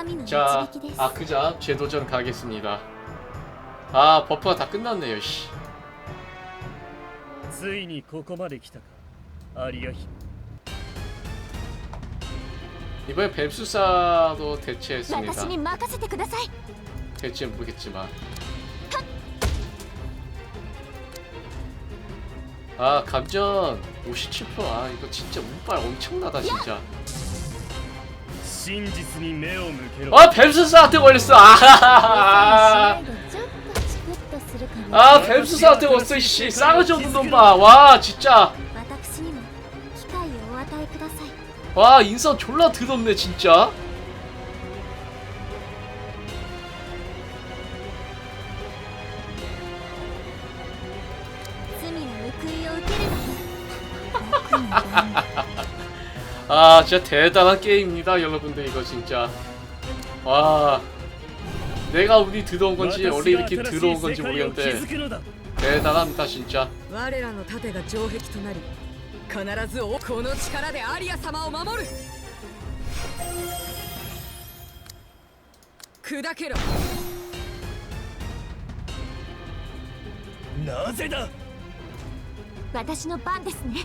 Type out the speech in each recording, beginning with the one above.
神の 자 導きです 아크자 재도전 가겠습니다 아 버프가 다 끝났네요 씨 ついにここまで来たかアリア姫 이번에 뱀수사도 私 대체했습니다 に任せてください 될지 모르겠지만 아 감전 57%아 이거 진짜 운빨 엄청나다 진짜 真実に目を向けろ 아 뱀수사한테 걸렸어. 아, 아 뱀수사한테 걸렸어 씨. 싸가지 없는 놈봐와 진짜. 와 인성 졸라 드럽네 진짜. 아 진짜 대단한 게임입니다 여러분들 이거 진짜 와 내가 운이 들어온 건지 원래 이렇게 들어온 건지 모르겠는데 くのだ 대단합니다 진짜 我らの盾が城壁となり必ずおこの力でアリア様を守る砕けろなぜだ私の番ですね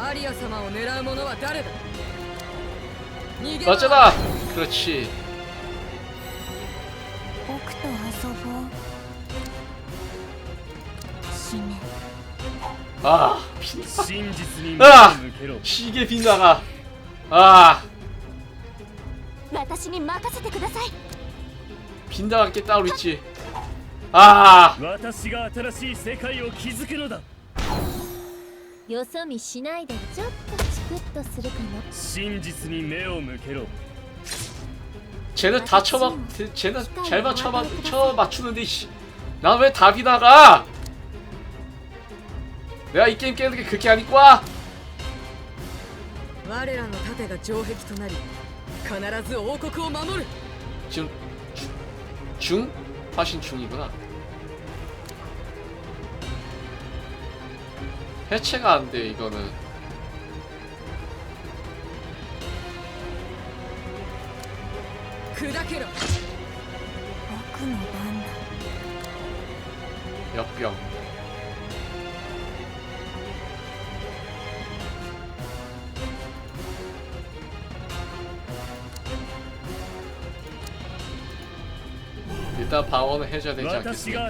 アリア様を狙う者は誰だ逃げろ 맞잖아 그렇지 僕と遊ぼう死ね 아 비, 真実に目を向けろ 시계 빗나가 아 私に任せてください 빗나갈 게 따로 있지 아 私が新しい世界を築くのだ よそ見しないでちょっとチクッとするかな真実に目を向けろ 쟤는 다 쳐맞 쟤는 잘 맞춰 맞춰 맞추는데 나 왜 답이 나가 내가 이 게임 깨는 게 그렇게 아니까 我らの盾が城壁となり必ず王国を守る 지금 중? 화신 중이구나 해체가 안 돼 이거는. 역병. 일단 방어는 해줘야 되지 않겠습니까?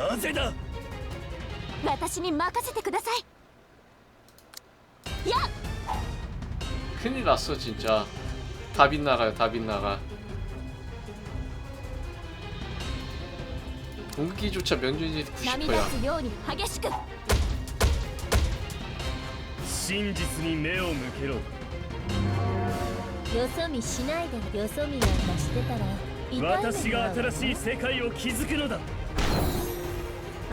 なぜだ私に任せてくださいや 큰일 났어 진짜 다 빗나가요 다 빗나가 공기조차 명준이 波 90%야 立つように激しく真実に目を向けろよそ見しないでよそ見なんかしてたら痛い目私がに遭うわ新しい世界を築くのだ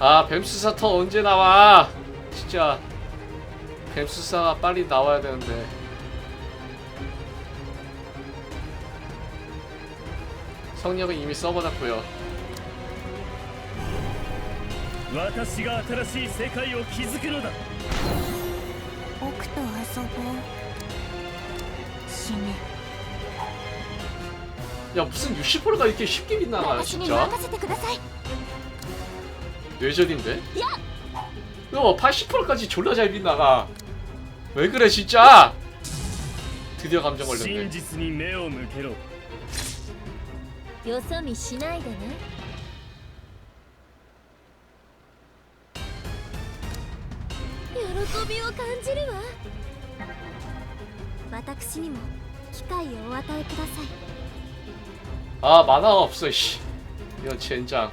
아 뱀수사 터 언제 나와 진짜 뱀수사가 빨리 나와야 되는데 성력은 이미 써버렸고요 私が新しい世界を築くのだ僕と遊ぼう死ね 야 무슨 60%가 이렇게 쉽게 빗나가요 私に 진짜 任せてください 뇌절인데? 너 80%까지 졸라 잘 빗나가 왜 그래 진짜 드디어 감정 真 걸렸네 実に目を向けろよそ見しないでね喜びを感じるわ私にも機会をお与えください 아 만화가 없어 씨 이런 젠장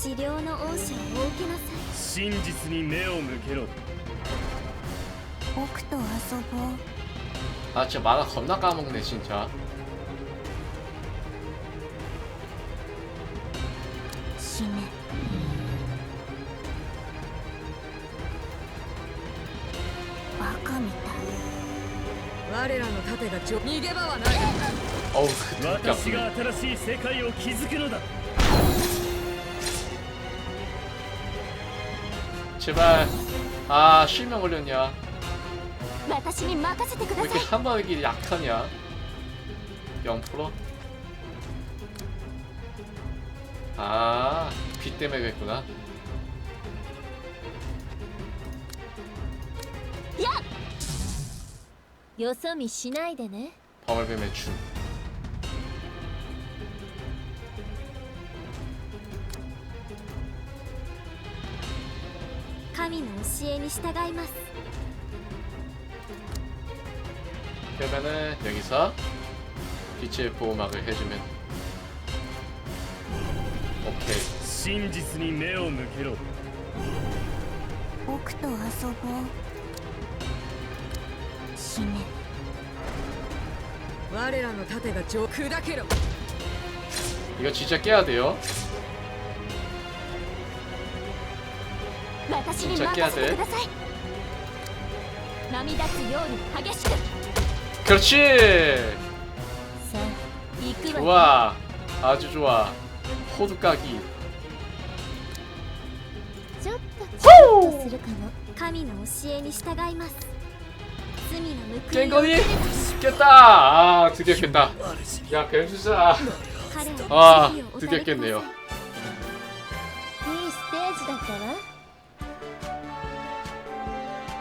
治療の恩赦をお受けなさ真実に目を向けろ僕と遊ぼう 아 진짜 만화 겁나 까먹네 진짜 死ねバカみたい我らの盾が城逃げ場はない 어우 그 私 깜 が新しい世界を築くのだ 제발. 아 실명 올렸냐? 왜 이렇게 한방이 약하냐? 0%? 아귀 때문에 그랬구나. 요소미 뱀의 춤 神の教えに従います。 그러면은 여기서 빛의 보호막을 해주면 오케이 真実に目を向けろ僕と遊ぼう死ね我らの盾が城砕けろ 이거 진짜 깨야 돼요 私に任せてください波立つように激しく 그렇지 さあ行くわよ 좋아 아주 좋아 호두 까기 ちょっとチクッとするかも 神の教えに従います罪の報い 깬 を 거니? 受ければ 깼다! 아 드디어 깼다 야 뱀수사 彼 아 は慈悲をお 드디어 垂れくだ 깼네요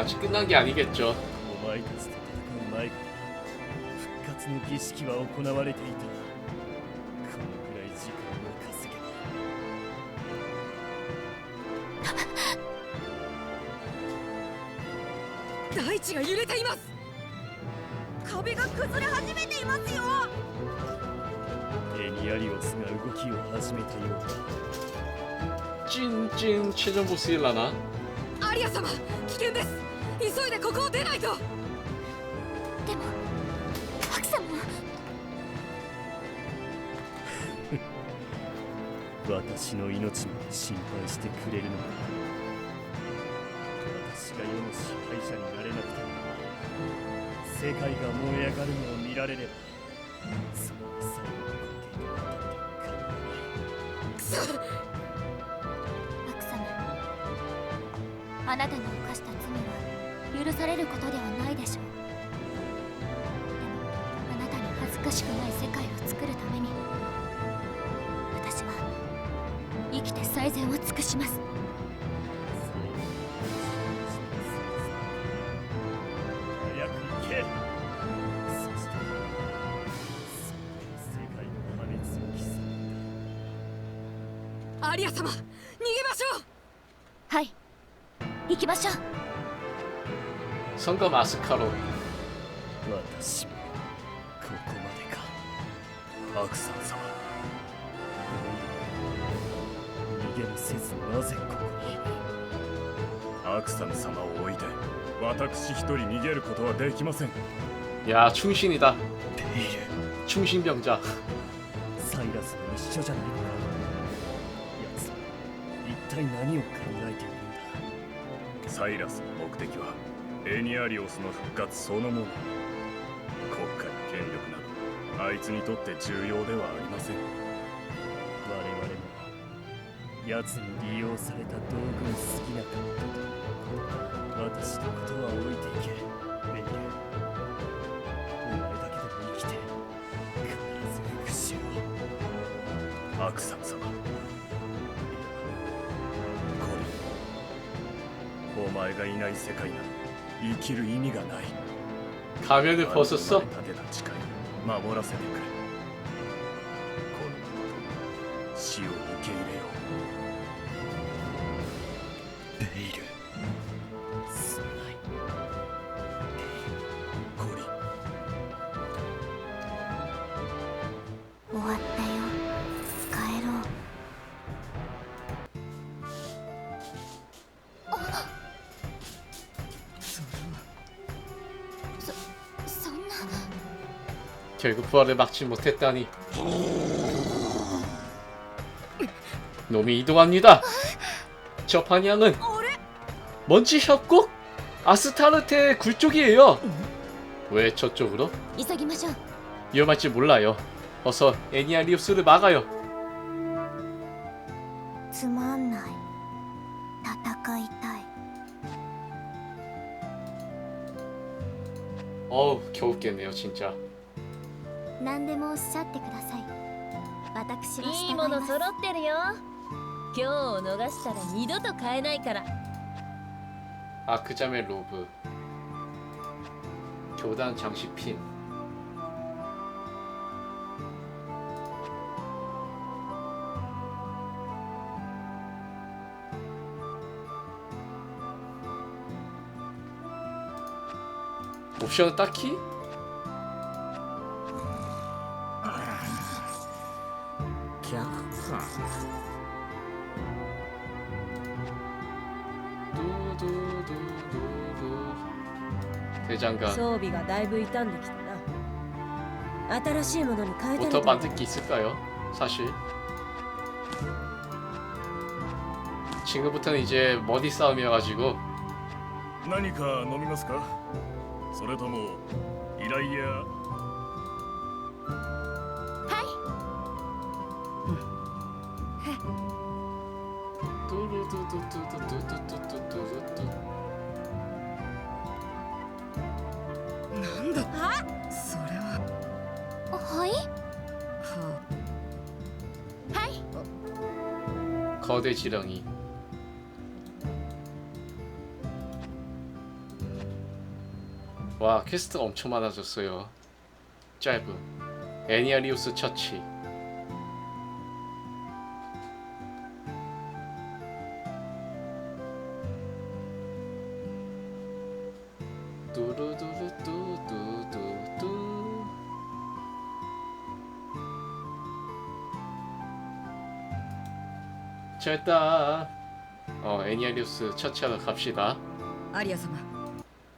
아직 끝난 게 아니겠죠 お前たちと戦う前から復活の儀式は行われていたこのくらい時間を稼げば大地が揺れています壁が崩れ始めていますよエニアリオスが動きを始めたようだ 찐찐 최종 보스일라나? アリア様危険です 急いでここを出ないと。でも白様 私の命まで心配してくれるのか私が世の支配者になれなくても世界が燃え上がるのを見られればその最後の光景になってくそ。白様あなたの犯した許されることではないでしょう。でもあなたに恥ずかしくない世界を作るために私は生きて最善を尽くします。早く行け。そして世界の破滅を期すアリア様逃げましょう。はい。行きましょう선거 마스카로 私もここまでかアクサン様逃げもせずなぜここにアクサム様を置いて私一人逃げることはできません 야 충신이다 ペイル 충신병자 サイラスも一緒じゃないのか奴は一体何を考えているんだサイラスの目的は エニアリオスの復活そのもの国家や権力などあいつにとって重要ではありません我々も奴に利用された道具に過ぎなかったと私のことは置いていけベイルお前だけでも生きて必ず復讐をアクサム様コリンお前がいない世界など生きる意味がない 가면을 벗었어? あなたの立てた誓い守らせて 결국 부활을 막지 못했다니. 놈이 이동합니다. 저 반향은 먼지 협곡? 아스타르테의 굴쪽이에요. 왜 저쪽으로? 위험할지 몰라요. 어서 애니아리우스를 막아요. 어우 겨우 깼네요 진짜. 何でもおっしゃってください私はい従いいものます揃ってるよ今日を逃したら二度と買えないから 아크자멜 로브 교단 장식핀 옵션은 딱히? 대장간 装備がだいぶ傷んできたな新しいものに変えた 뭐 ら 더 どう 만들 게 있을까요? 사실 지금부터는 이제 머리 싸움이어가지고 何か飲みますかそれとも依頼や 뚜루두두두두두두두두두두 んだそれははいは 거대 지렁이 와 퀘스트가 엄청 많아졌어요 짧은 애니아리우스 처치 자 일단 어 애니아리우스 처치하러 갑시다 アリア様